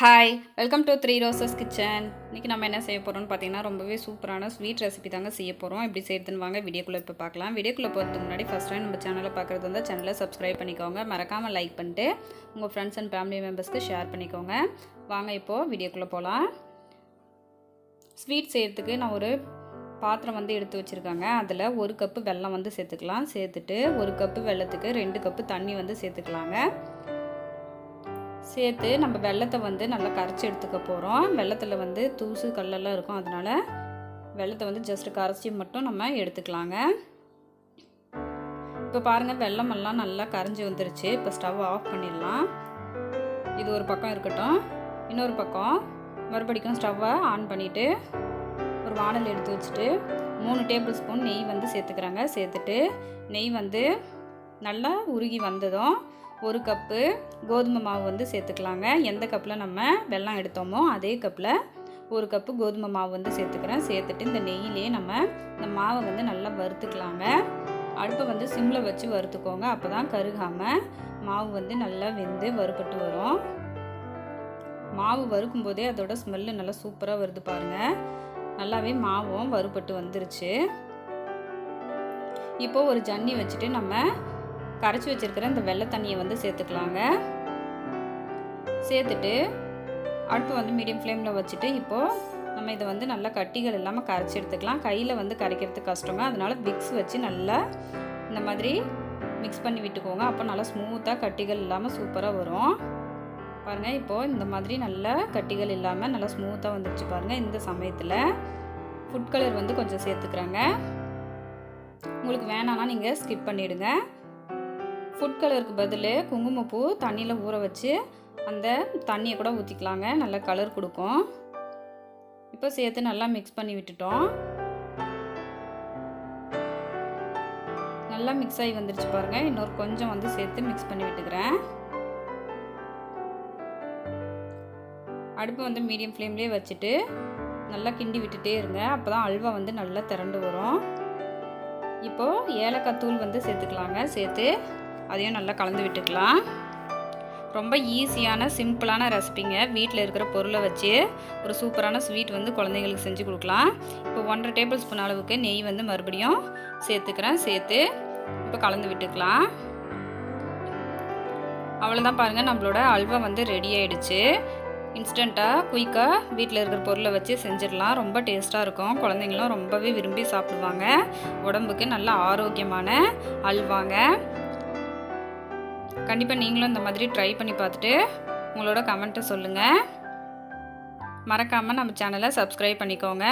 Hi welcome to three roses kitchen இன்றைக்கி நம்ம என்ன செய்ய போகிறோம்னு பார்த்தீங்கன்னா ரொம்பவே சூப்பரான ஸ்வீட் ரெசிபி தாங்க செய்ய போகிறோம் எப்படி செய்யுதுன்னு வாங்க வீடியோக்குள்ளே இப்போ பார்க்கலாம். வீடியோக்குள்ளே போகிறதுக்கு முன்னாடி ஃபஸ்ட் டைம் நம்ம சேனலை பார்க்குறது வந்து சேனலை சப்ஸ்கிரைப் பண்ணிக்கோங்க. மறக்காமல் லைக் பண்ணிட்டு உங்கள் ஃப்ரெண்ட்ஸ் அண்ட் ஃபேமிலி மெம்பர்ஸ்க்கு ஷேர் பண்ணிக்கோங்க. வாங்க இப்போது வீடியோக்குள்ளே போகலாம் ஸ்வீட் செய்கிறதுக்கு நான் ஒரு பாத்திரம் வந்து எடுத்து வச்சுருக்காங்க. அதில் ஒரு கப்பு வெல்லம் வந்து சேர்த்துக்கலாம். சேர்த்துட்டு ஒரு கப்பு வெல்லத்துக்கு ரெண்டு கப்பு தண்ணி வந்து சேர்த்துக்கலாங்க. சேர்த்து நம்ம வெள்ளத்தை வந்து நல்லா கரைச்சி எடுத்துக்க போகிறோம் வெள்ளத்தில் வந்து தூசு கல்லெல்லாம் இருக்கும். அதனால் வெள்ளத்தை வந்து ஜஸ்ட் கரைச்சி மட்டும் நம்ம எடுத்துக்கலாங்க. இப்போ பாருங்கள் வெள்ளமெல்லாம் நல்லா கரைஞ்சி வந்துருச்சு. இப்போ ஸ்டவ் ஆஃப் பண்ணிடலாம். இது ஒரு பக்கம் இருக்கட்டும். இன்னொரு பக்கம் மறுபடிக்கும் ஸ்டவ்வை ஆன் பண்ணிவிட்டு ஒரு வானல் எடுத்து வச்சுட்டு மூணு டேபிள் ஸ்பூன் நெய் வந்து சேர்த்துக்கிறாங்க. சேர்த்துட்டு நெய் வந்து நல்லா உருகி வந்ததும் ஒரு கப்பு கோதுமை மாவு வந்து சேர்த்துக்கலாங்க. எந்த கப்பில் நம்ம வெல்லம் எடுத்தோமோ அதே கப்பில் ஒரு கப்பு கோதுமை மாவு வந்து சேர்த்துக்கிறேன். சேர்த்துட்டு இந்த நெய்யிலே நம்ம இந்த மாவை வந்து நல்லா வறுத்துக்கலாங்க. அடுப்பை வந்து சிம்மில் வச்சு வறுத்துக்கோங்க. அப்போ தான் கருகாமல் மாவு வந்து நல்லா வெந்து வறுபட்டு வரும். மாவு வறுக்கும் போதே அதோட ஸ்மெல்லு நல்லா சூப்பராக வருது பாருங்கள் நல்லாவே மாவும் வறுபட்டு வந்துருச்சு. இப்போது ஒரு ஜன்னி வச்சுட்டு நம்ம கரைச்சி வச்சுருக்கிற இந்த வெள்ளை தண்ணியை வந்து சேர்த்துக்கலாங்க. சேர்த்துட்டு அடுப்பு வந்து மீடியம் ஃப்ளேமில் வச்சுட்டு இப்போது நம்ம இதை வந்து நல்லா கட்டிகள் இல்லாமல் கரைச்சி எடுத்துக்கலாம். கையில் வந்து கரைக்கிறதுக்கு கஷ்டங்க அதனால் விக்ஸ் வச்சு நல்லா இந்த மாதிரி மிக்ஸ் பண்ணி விட்டுக்கோங்க. அப்போ நல்லா ஸ்மூத்தாக கட்டிகள் இல்லாமல் சூப்பராக வரும். பாருங்கள் இப்போது இந்த மாதிரி நல்லா கட்டிகள் இல்லாமல் நல்லா ஸ்மூத்தாக வந்துடுச்சு பாருங்கள் இந்த சமயத்தில். ஃபுட் கலர் வந்து கொஞ்சம் சேர்த்துக்கிறாங்க. உங்களுக்கு வேணான்னா நீங்கள் ஸ்கிப் பண்ணிவிடுங்க ஃபுட் கலருக்கு பதில் குங்குமப்பூ தண்ணியில் ஊற வச்சு அந்த தண்ணியை கூட ஊற்றிக்கலாங்க நல்லா கலர் கொடுக்கும். இப்போ சேர்த்து நல்லா மிக்ஸ் பண்ணி விட்டுட்டோம். நல்லா மிக்ஸ் ஆகி வந்துருச்சு பாருங்கள் இன்னொரு கொஞ்சம் வந்து சேர்த்து மிக்ஸ் பண்ணி விட்டுக்கிறேன். அடுப்பை வந்து மீடியம் ஃப்ளேம்லேயே வச்சுட்டு நல்லா கிண்டி விட்டுட்டே இருங்க. அப்போ தான் அல்வா வந்து நல்லா திரண்டு வரும். இப்போது ஏலக்காய் தூள் வந்து சேர்த்துக்கலாங்க. சேர்த்து அதையும் நல்லா கலந்து விட்டுக்கலாம். ரொம்ப ஈஸியான சிம்பிளான ரெசிபிங்க. வீட்டில் இருக்கிற பொருளை வச்சு ஒரு சூப்பரான ஸ்வீட் வந்து குழந்தைங்களுக்கு செஞ்சு கொடுக்கலாம். இப்போ ஒன்றரை டேபிள் ஸ்பூன் அளவுக்கு நெய் வந்து மறுபடியும் சேர்த்துக்கிறேன். சேர்த்து இப்போ கலந்து விட்டுக்கலாம். அவ்வளோதான் பாருங்கள் நம்மளோட அல்வா வந்து ரெடி ஆகிடுச்சு இன்ஸ்டண்ட்டாக குயிக்காக வீட்டில் இருக்கிற பொருளை வச்சு செஞ்சிடலாம். ரொம்ப டேஸ்ட்டாக இருக்கும். குழந்தைங்களும் ரொம்பவே விரும்பி சாப்பிடுவாங்க. உடம்புக்கு நல்ல ஆரோக்கியமான அல்வாங்க. கண்டிப்பாக நீங்களும் இந்த மாதிரி ட்ரை பண்ணி பார்த்துட்டு உங்களோட கமெண்ட்டை சொல்லுங்கள் மறக்காமல் நம்ம சேனலை சப்ஸ்கிரைப் பண்ணிக்கோங்க.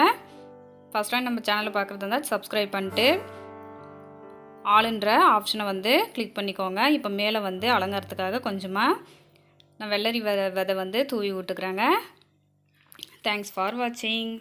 ஃபஸ்ட் டைம் நம்ம சேனலை பார்க்குறது இருந்தால் சப்ஸ்கிரைப் பண்ணிட்டு ஆளுன்ற ஆப்ஷனை வந்து கிளிக் பண்ணிக்கோங்க. இப்போ மேலே வந்து அலங்காரத்துக்காக கொஞ்சமாக நான் வெள்ளரி விதை விதை வந்து தூவி விட்டுக்கிறேங்க. தேங்க்ஸ் ஃபார் வாட்சிங்